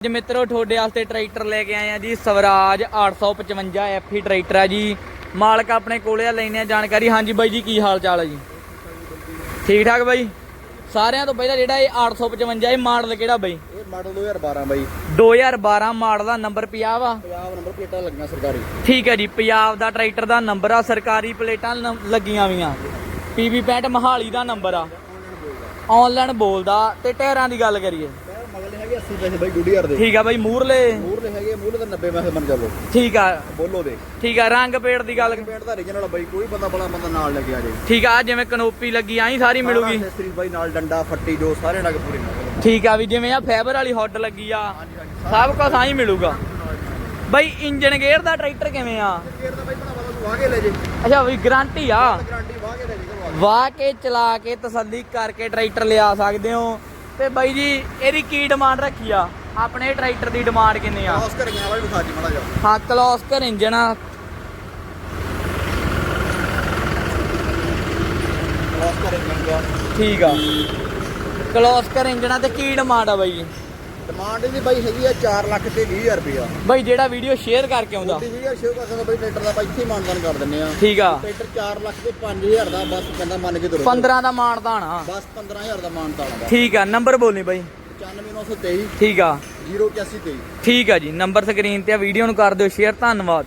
ਅੱਜ ਮਿੱਤਰੋ ਤੁਹਾਡੇ ਵਾਸਤੇ ਟਰੈਕਟਰ ਲੈ ਕੇ ਆਏ ਆ ਜੀ ਸਵਰਾਜ 855 ਐਫੀ ਟਰੈਕਟਰ ਆ ਜੀ। ਮਾਲਕ ਆਪਣੇ ਕੋਲੇ ਆ ਲੈਣੇ ਆ ਜਾਣਕਾਰੀ। ਹਾਂਜੀ ਬਾਈ ਜੀ ਕੀ ਹਾਲ ਚਾਲ ਆ ਜੀ? ਠੀਕ ਠਾਕ ਬਾਈ? ਸਾਰਿਆਂ ਤੋਂ ਪਹਿਲਾਂ ਜਿਹੜਾ ਇਹ 855 ਇਹ ਮਾਡਲ ਕਿਹੜਾ ਬਾਈ? ਇਹ ਮਾਡਲ 2012 ਬਾਈ। 2012 ਮਾਡਲ ਦਾ ਨੰਬਰ 50 ਵਾ? ਪੰਜਾਬ ਨੰਬਰ ਪਲੇਟਾਂ ਲੱਗੀਆਂ ਸਰਕਾਰੀ। ਠੀਕ ਹੈ ਜੀ ਪੰਜਾਬ ਦਾ ਟਰੈਕਟਰ ਦਾ ਨੰਬਰ ਆ ਸਰਕਾਰੀ ਪਲੇਟਾਂ ਲੱਗੀਆਂ ਵੀਆਂ। ਪੀਵੀ 65 ਮਹਾਲੀ ਦਾ ਨੰਬਰ ਆ। ਆਨਲਾਈਨ ਬੋਲਦਾ। ਤੇ ਟਾਇਰਾਂ ਦੀ ਗੱਲ ਕਰੀਏ। ਹੈਗੇ 80 ਪੈਸੇ ਬਾਈ ਗੁੱਡੀਅਰ ਦੇ। ਠੀਕ ਆ ਬਾਈ ਮੂਰਲੇ। ਮੂਰਲੇ ਹੈਗੇ ਮੂਰਲੇ ਤਾਂ 90 ਪੈਸੇ ਮੰਨ ਜਾਵੋ ਠੀਕ ਆ। ਬੋਲੋ ਦੇ। ਠੀਕ ਆ ਰੰਗ ਪੇੜ ਦੀ ਗੱਲ। ਪੇਂਟ ਦਾ ਰੀਜਨਲ ਬਾਈ ਕੋਈ ਬੰਦਾ ਬੜਾ ਬੰਦਾ ਨਾਲ ਲੱਗਿਆ ਜੇ। ਠੀਕ ਆ ਜਿਵੇਂ ਕਨੋਪੀ ਲੱਗੀ ਆਈ ਸਾਰੀ ਮਿਲੂਗੀ। ਐਕਸੈਸਰੀਜ਼ ਬਾਈ ਨਾਲ ਡੰਡਾ ਫੱਟੀ ਜੋ ਸਾਰੇ ਨਾਲ ਪੂਰੇ ਨਾਲ ਠੀਕ ਆ ਵੀ ਜਿਵੇਂ ਆ ਫਾਈਬਰ ਵਾਲੀ ਹੁੱਡ ਲੱਗੀ ਆ ਸਭ ਕੁਝ ਆਈ ਮਿਲੂਗਾ। ਬਾਈ ਇੰਜਨ ਗੇਅਰ ਦਾ ਟਰੈਕਟਰ ਕਿਵੇਂ ਆ? ਗੇਅਰ ਦਾ ਬਾਈ ਬਣਾ ਤੂੰ ਕੇ ਲੈ ਜੇ। ਅੱਛਾ ਵੀ ਗਾਰੰਟੀ ਆ। ਗਾਰੰਟੀ ਵਾਹ ਕੇ ਲੈ ਜੇ ਵਾਹ ਕੇ ਚਲਾ ਕੇ ਤਸੱਲੀ ਕਰਕੇ ਟਰੈਕਟਰ ਲਿਆ ਸਕਦੇ ਹੋ। ਤੇ ਬਾਈ ਜੀ ਇਹਦੀ ਕੀ ਡਿਮਾਂਡ ਰੱਖੀ ਆ? ਆਪਣੇ ਟਰੈਕਟਰ ਦੀ ਡਿਮਾਂਡ ਕਿੰਨੀ ਆ? ਕ੍ਰਾਸ ਕਰ ਗਿਆ ਬਾਈ ਵਿਖਾ ਜੀ ਮਾੜਾ ਜਾ ਹਾਂ ਕਲੋਸਕਰ ਇੰਜਨ ਆ ਠੀਕ ਆ। ਕਲੋਸਕਰ ਇੰਜਨ ਆ ਤੇ ਕੀ ਡਿਮਾਂਡ ਆ ਬਾਈ ਜੀ? ਡਿਮਾਂਡ ਇਹਦੀ ਬਾਈ ਹੈਗੀ ਆ 4 ਲੱਖ ਤੇ 20000 ਰੁਪਇਆ। ਬਾਈ ਜਿਹੜਾ ਵੀਡੀਓ ਸ਼ੇਅਰ ਕਰਕੇ ਆਉਂਦਾ। 20000 ਸ਼ੇਅਰ ਕਰ ਸਕਦਾ ਬਾਈ ਟਰੈਕਟਰ ਦਾ ਆਪਾਂ ਇੱਥੇ ਮਾਨਦਾਨ ਕਰ ਦਿੰਨੇ ਆ। ਠੀਕ ਆ। ਟਰੈਕਟਰ 4 ਲੱਖ ਤੇ 5000 ਦਾ ਬਸ ਕਹਿੰਦਾ ਮੰਨ ਕੇ ਤੁਰੋ। 15 ਦਾ ਮਾਨਦਾਨ ਆ। ਬਸ 15000 ਦਾ ਮਾਨਦਾਨ ਦਾ ਠੀਕ ਆ ਨੰਬਰ ਬੋਲਨੀ ਬਾਈ। 95923 ਠੀਕ ਆ। 08123 ਠੀਕ ਆ ਜੀ ਨੰਬਰ ਸਕਰੀਨ ਤੇ ਆ ਵੀਡੀਓ ਨੂੰ ਕਰ ਦਿਓ ਸ਼ੇਅਰ ਧੰਨਵਾਦ।